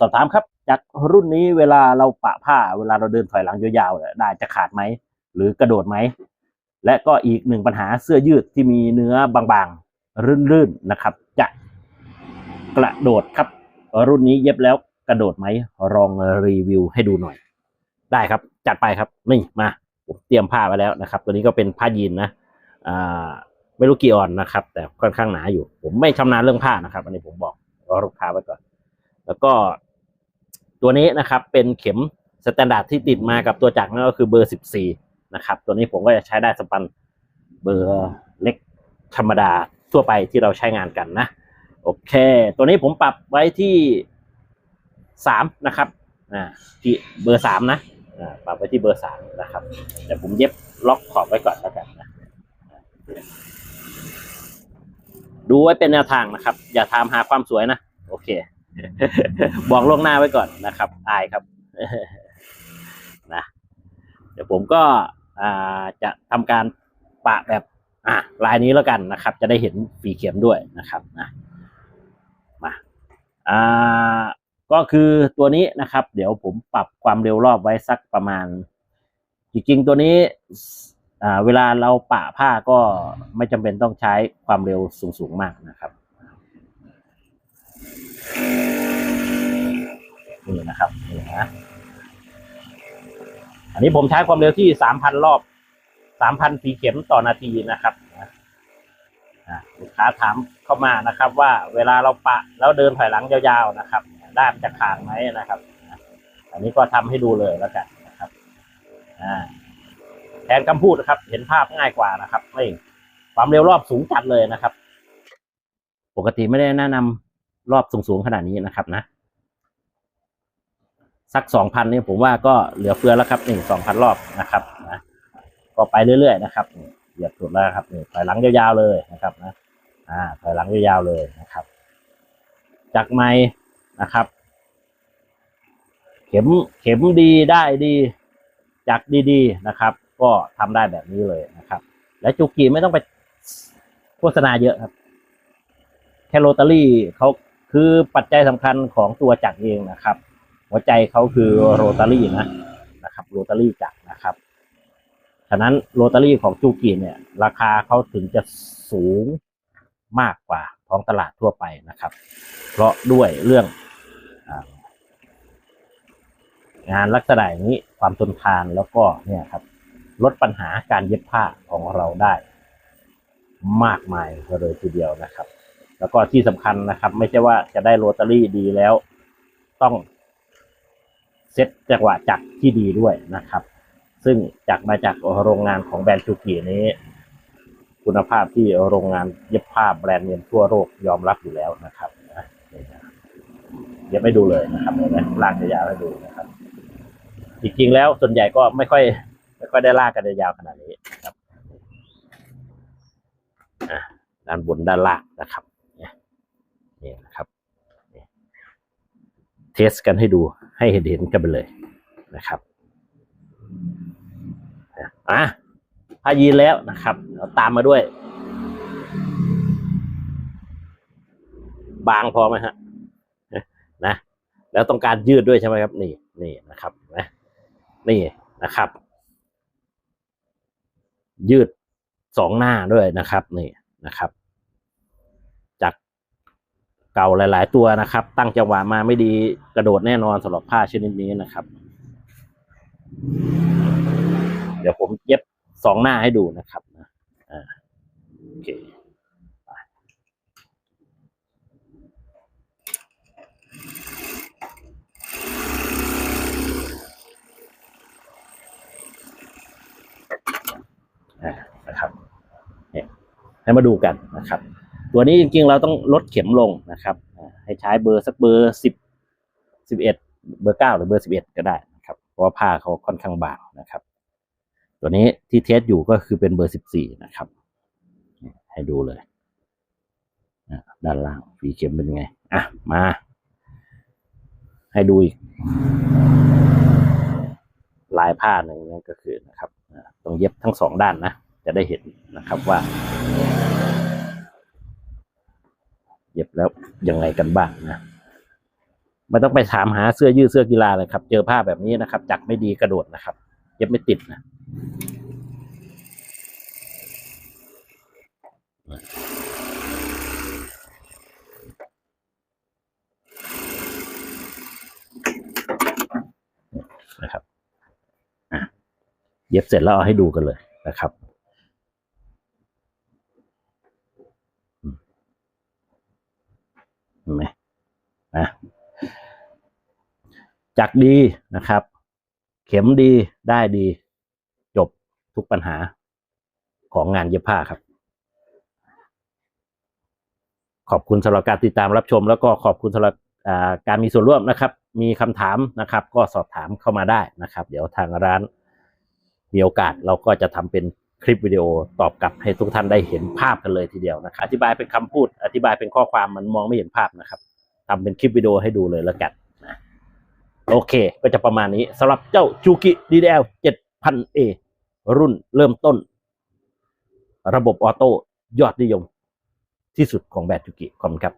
สอบถามครับจากรุ่นนี้เวลาเราปะผ้าเวลาเราเดินถอยหลังยาวๆได้จะขาดไหมหรือกระโดดไหมและก็อีกหนึ่งปัญหาเสื้อยืดที่มีเนื้อบางๆรื่นๆนะครับ จะกระโดดครับ รุ่นนี้เย็บแล้วกระโดดไหมลองรีวิวให้ดูหน่อย ได้ครับ จัดไปครับนี่มาผมเตรียมผ้าไว้แล้วนะครับ ตัวนี้ก็เป็นผ้ายีนนะอ่าไม่รู้กี่ออนนะครับ แต่ค่อนข้างหนาอยู่ ผมไม่ชำนาญเรื่องผ้านะครับ อันนี้ผมบอกรอลูกค้าไว้ก่อน แล้วก็ ตัวนี้นะครับเป็นเข็มสแตนดาร์ดที่ติดมากับตัวจักรนั่นก็คือเบอร์ 14 นะครับ ตัวนี้ผมก็จะใช้ได้สปันเบอร์เล็กธรรมดาทั่วไปที่เราใช้งานกันนะ โอเค ตัวนี้ผมปรับไว้ที่สามนะครับอ่าที่เบอร์สามนะอ่าปรับไว้ที่เบอร์สามนะครับแต่ผมเย็บล็อกขอบไว้ก่อนแล้วกันนะดูไว้เป็นแนวทางนะครับ อย่าทำหาความสวยนะ โอเค บอกล่วงหน้าไว้ก่อนนะครับ อายครับนะเดี๋ยวผมก็จะทำการปะแบบอ่าลายนี้แล้วกันนะครับ จะได้เห็นฝีเข็มด้วยนะครับนะมาอ่าก็คือตัวนี้นะครับ เดี๋ยวผมปรับความเร็วรอบไว้สักประมาณ จริงๆตัวนี้อ่าเวลาเราปะผ้าก็ไม่จำเป็นต้องใช้ความเร็วสูงๆมากนะครับ นี่นะครับนี่นะอันนี้ผมใช้ความเร็วที่สามพันรอบสามพันฝีเข็มต่อนาทีนะครับลูกค้าถามเข้ามานะครับ ว่าเวลาเราปะแล้วเดินถอยหลังยาวๆนะครับด้านจะขาดไหมนะครับ อันนี้ก็ทำให้ดูเลยแล้วกันนะครับแทนคำพูดนะครับ เห็นภาพง่ายกว่านะครับไม่ความเร็วรอบสูงจัดเลยนะครับ ปกติไม่ได้แนะนำรอบสูงๆขนาดนี้นะครับนะ สักสองพันนี่ผมว่าก็เหลือเฟือแล้วครับหนึ่งสองพันรอบนะครับนะก็ไปเรื่อยๆนะครับเหยียบสุดแล้วครับนี่ถอยหลังยาวๆเลยนะครับนะอ่าถอยหลังยาวๆเลยนะครับ จากไม้นะครับ เข็มเข็มดีได้ดีจักดีๆนะครับ ก็ทำได้แบบนี้เลยนะครับ และจุกีไม่ต้องไปโฆษณาเยอะครับแค่โรตารี่เขาคือปัจจัยสำคัญของตัวจักรเองนะครับ หัวใจเขาคือโรตารี่นะนะครับโรตารี่จักรนะครับฉะนั้นโรตารี่ของจูกิเนี่ย ราคาเขาถึงจะสูงมากกว่าท้องตลาดทั่วไปนะครับ เพราะด้วยเรื่ององานลักษณะอย่างนี้ความทนทานแล้วก็เนี่ยครับ ลดปัญหาการเย็บผ้าของเราได้ มากมายเลยทีเดียวนะครับ แล้วก็ที่สำคัญนะครับ ไม่ใช่ว่าจะได้โรตารี่ดีแล้ว ต้อง เซ็ตจังหวะจักรที่ดีด้วยนะครับ ซึ่งจากมาจากโรงงานของแบรนด์ชูกินี้ คุณภาพที่โรงงานเย็บผ้าแบรนด์เนมทั่วโลกยอมรับอยู่แล้วนะครับย็บไม่ดูเลยนะครับเห็นไหมลากยาวๆให้ดูนะครับ จริงๆแล้วส่วนใหญ่ก็ไม่ค่อย ไม่ค่อยได้ลากกันยาวขนาดนี้ครับด้านบนด้านล่างนะครับเนี่ยนะครับนี่เทสกันให้ดู ให้เห็นเห็นกันไปเลยนะครับอะผ้ายีนแล้วนะครับเราตามมาด้วย บางพอไหมฮะนะแล้วต้องการยืดด้วยใช่ไหมครับ นี่นี่นะครับนะนี่นะครับ ยืดสองหน้าด้วยนะครับ นี่นะครับ ก่าหลาย ๆ ตัวนะครับ ตั้งจังหวะมาไม่ดีกระโดดแน่นอนสำหรับผ้าชนิดนี้นะครับ เดี๋ยวผมเย็บสองหน้าให้ดูนะครับอ่าโอเคอ่านะครับเนี่ยให้มาดูกันนะครับ ตัวนี้จริงๆ เราต้องลดเข็มลงนะครับ ให้ใช้เบอร์สักเบอร์สิบสิบเอ็ดเบอร์เก้าหรือเบอร์สิบเอ็ดก็ได้นะครับ เพราะว่าผ้าเขาค่อนข้างบางนะครับ ตัวนี้ที่เทสอยู่ก็คือเป็นเบอร์สิบสี่นะครับ ให้ดูเลยด้านล่างฝีเข็มเป็นไง อะ มา ให้ดูอีก ลายผ้าหนึ่งนั่นก็คือนะครับต้องเย็บทั้งสองด้านนะ จะได้เห็นนะครับว่า็บแล้วยังไงกันบ้างนะไม่ต้องไปถามหาเสื้อยืดเสื้อกีฬาเลยครับ เจอผ้าแบบนี้นะครับ จักไม่ดีกระโดดนะครับ เย็บไม่ติดนะนะครับอะเย็บเสร็จแล้วเอาให้ดูกันเลยนะครับ เห็น ไหมนะจักดีนะครับ เข็มดีได้ดี จบทุกปัญหาของงานเย็บผ้าครับ ขอบคุณสำหรับการติดตามรับชม แล้วก็ขอบคุณสำหรับการมีส่วนร่วมนะครับ มีคำถามนะครับ ก็สอบถามเข้ามาได้นะครับ เดี๋ยวทางร้านมีโอกาสเราก็จะทำเป็น คลิปวิดีโอตอบกลับให้ทุกท่านได้เห็นภาพกันเลยทีเดียวนะครับอธิบายเป็นคำพูด อธิบายเป็นข้อความมันมองไม่เห็นภาพนะครับทำเป็นคลิปวิดีโอให้ดูเลยแล้วกันนะโอเค ก็จะประมาณนี้สำหรับเจ้าจูกิ DDL 7000A รุ่นเริ่มต้น ระบบออโต้ยอดนิยมที่สุดของแบรนด์จูกิขอบคุณครับ